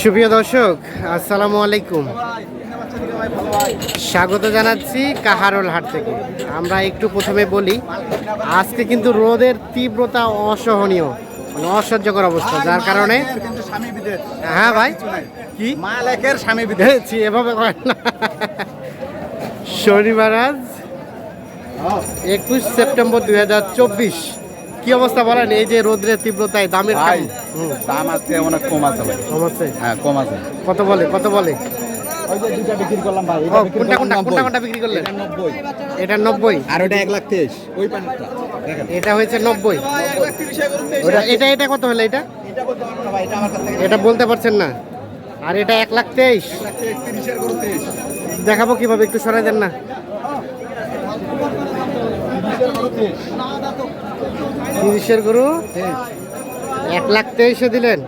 সুপ্রিয় দর্শক আসসালামু আলাইকুম। স্বাগত জানাচ্ছি কাহারোল হাট থেকে। আমরা একটু প্রথমে বলি আজকে কিন্তু রোদের তীব্রতা অসহনীয় মানে অসহ্যকর অবস্থা যার কারণে হ্যাঁ ভাই কি? মালেকের স্বামী বিদেশ। এভাবে করেন না। শনিবার আজ একুশ সেপ্টেম্বর দুই হাজার চব্বিশ। কি অবস্থা বলেন? এই যে রোদ্রের তীব্রতায় দামের ভাই দাম আজকে অনেক কম আছে ভাই। কম আছে? হ্যাঁ কম আছে। কত বলে? কত বলে? ওই যে দুটা বিক্রি করলাম ভাই ও কোনটা কোনটা কোনটা কোনটা বিক্রি করলেন? এটা নব্বই। আর ওটা এক লাখ তেইশ। ওই পানিটা দেখেন। এটা হয়েছে ওটা এটা এটা কত হলো এটা? এটা বলতে পারব না ভাই এটা আমার কাছ এটা বলতে পারছেন না। আর এটা এক লাখ তেইশ। এক লাখ তেইশ তিরিশের গরু তেইশ। দেখাবো কীভাবে একটু সরাই দেন না। তিরিশের গরু। এক লাখ তেইশে দিলেন।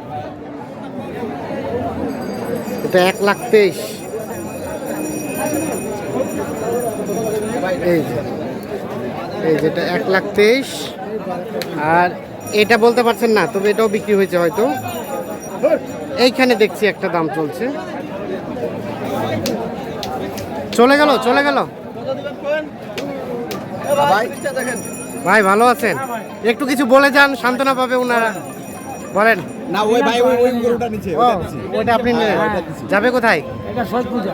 এটা এক লাখ তেইশ। এই যে এই যেটা এক লাখ তেইশ। আর এটা বলতে পারছেন না তবে এটাও বিক্রি হয়েছে হয়তো। এইখানে দেখছি একটা দাম চলছে। চলে গেল চলে গেল। ভাই ভাই ভালো আছেন? একটু কিছু বলে যান সান্ত্বনা পাবে ওনারা বলেন। না ওই ভাই ওই ওই গরুটা নিচে ওটা আপনি নিলেন। যাবে কোথায়? এটা সৈয়দ পূজা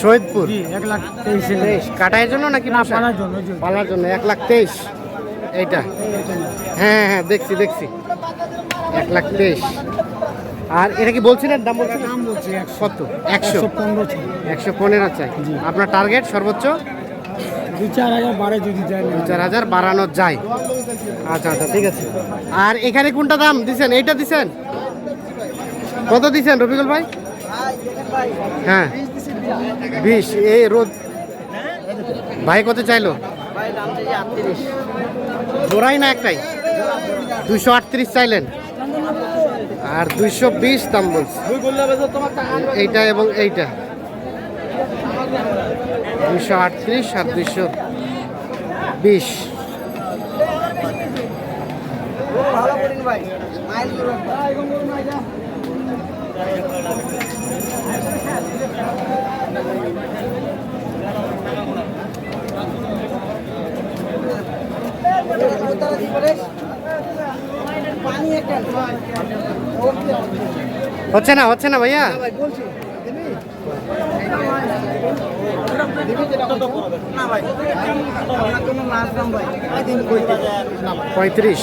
শহীদপুর জি এক লাখ তেইশে তেইশ কাটাইয়ের জন্য নাকি না পালার জন্য পালার জন্য এক লাখ তেইশ। এইটা। হ্যাঁ হ্যাঁ দেখছি দেখছি। এক লাখ তেইশ। আর এটা কি বলছিলেন? দাম বলছিলেন? দাম বলছি একশো। কত? একশো। একশো পনেরো ছিল একশো পনেরো চাই আপনার টার্গেট সর্বোচ্চ? দুই চার হাজার যদি যায় আচ্ছা আচ্ছা ঠিক আছে। আর এখানে কোনটা দাম দিছেন? এইটা দিছেন? কত দিছেন রফিকুল ভাই? হ্যাঁ। বিশ। এই রোদ ভাই, কত চাইলো? জোড়াই না একটাই? দুশো আটত্রিশ চাইলেন। আর দুইশো বিশ দাম বলছে। এইটা এবং এইটা। দুইশো আটত্রিশ আর দুইশো বিশ। হচ্ছে না হচ্ছে না ভাইয়া? পঁয়ত্রিশ।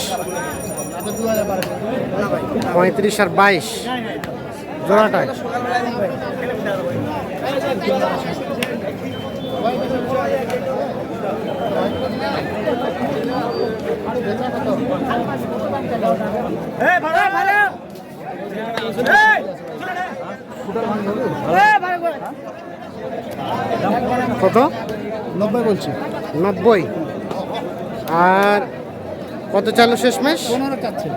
পঁয়ত্রিশ আর বাইশ। জোড়াটায় কত? নব্বই বলছি। নব্বই। আর কত চালু শেষমেশ? পনেরো চাচ্ছে।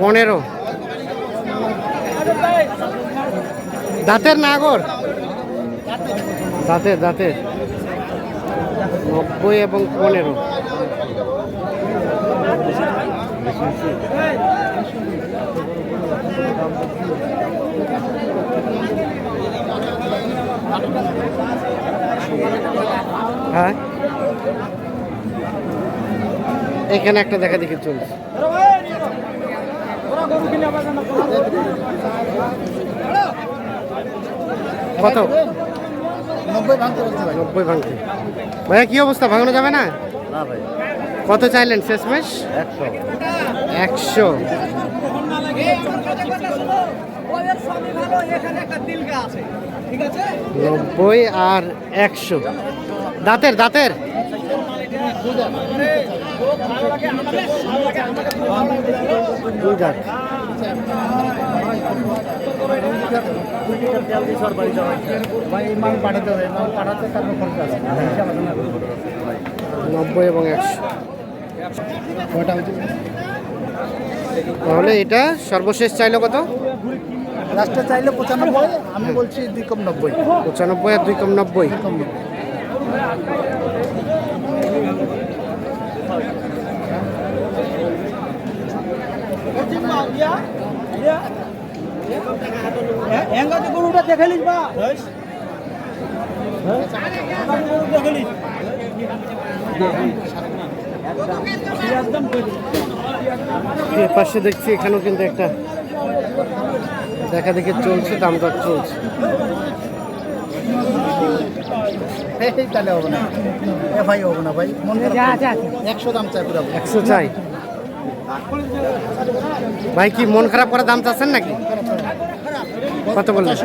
পনেরো। দাঁতের নাগর দাঁতের দাঁতের। নব্বই এবং পনেরো। হ্যাঁ। এখানে একটা দেখা দেখি চলছে। কত? নব্বই ভাঙতে ভাইয়া কি অবস্থা? ভাঙানো যাবে না? না কত চাইলেন? শেষমেশ? একশো। একশো। নব্বই আর একশো। দাঁতের দাঁতের। নব্বই এবং একশো। তাহলে এটা সর্বশেষ চাইলো কত? লাস্টে চাইলে পঁচানব্বই, আমি বলছি দুই কম নব্বই পঁচানব্বই আর দুই কম নব্বই কম নব্বই গরুটা দেখে নিস বা পাশে দেখছি, এখানেও কিন্তু একটা দেখা দেখে চলছে দাম দর চলছে। এই তাহলে হবে না। এ ভাই হবে না ভাই মন একশো দাম চাই পুরো। একশো চাই? ভাই কি মন খারাপ করে দাম চাচ্ছেন নাকি? কত বললেন?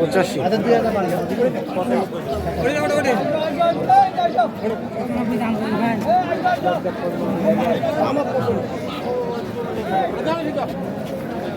পঁচাশি আচ্ছা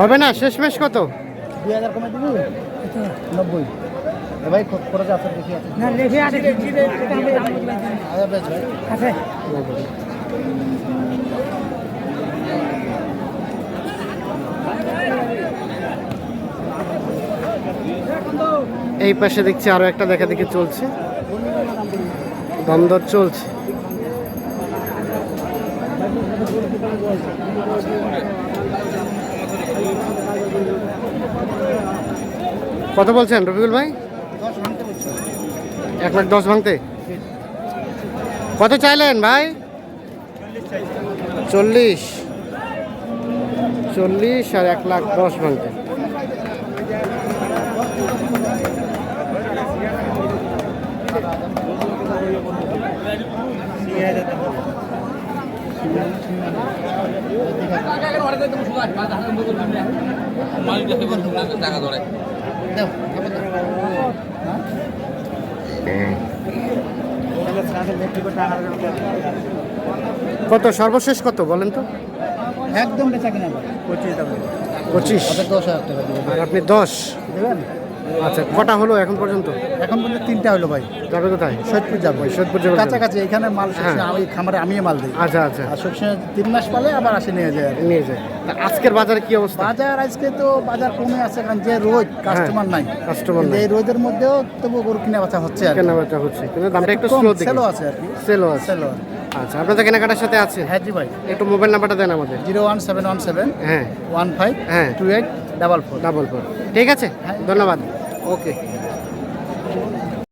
হবে না? শেষমেশ কত? দুই হাজার কমে দিবি? নব্বই। ভাই খরচ আছে দেখি আছে। না রেখে আছে আচ্ছা বেশ ভাই। আছে। এই পাশে দেখছি আরও একটা দেখা দেখি চলছে। দ্বন্দ্ব চলছে। কত বলছেন রবিকুল ভাই? এক লাখ দশ ভাঙতে। কত চাইলেন ভাই? চল্লিশ। চল্লিশ আর এক লাখ দশ ভাঙতে। কত সর্বশেষ কত বলেন তো? একদম বেচা কিনা পঁচিশ। পঁচিশ। ওদের দশ হাজার টাকা আপনি দশ? দেবেন? আচ্ছা কটা হলো এখন পর্যন্ত? এখন পর্যন্ত তিনটা হলো ভাই। যাবে কোথায়? সৈয়দপুর যাব সৈয়দপুর যাবেন। কাছাকাছি এখানে মাল সবসময় হ্যাঁ। আমি খামারে আমি মাল দিই। আচ্ছা আচ্ছা। আর সবসময় তিন মাস পালে আবার আসে নিয়ে যায় নিয়ে যায়। আজকের বাজারে কি অবস্থা? বাজার আজকে তো বাজার কমে আছে কারণ যে রোদ কাস্টমার নাই। কাস্টমার নাই। এই রোদের মধ্যেও তবু গরু কিনে বাঁচা হচ্ছে আর কেনা বেচা হচ্ছে কিন্তু দামটা একটু স্লো দিকে আছে আর কি। সেলও আছে। সেলও আচ্ছা আপনাদের কেনাকাটার সাথে আছে? হ্যাঁ জি ভাই। একটু মোবাইল নাম্বারটা দেন আমাদের। Zero one seven one seven হ্যাঁ। ওয়ান ফাইভ হ্যাঁ। Two eight double four. Double four. ঠিক আছে? হ্যাঁ। ধন্যবাদ। okay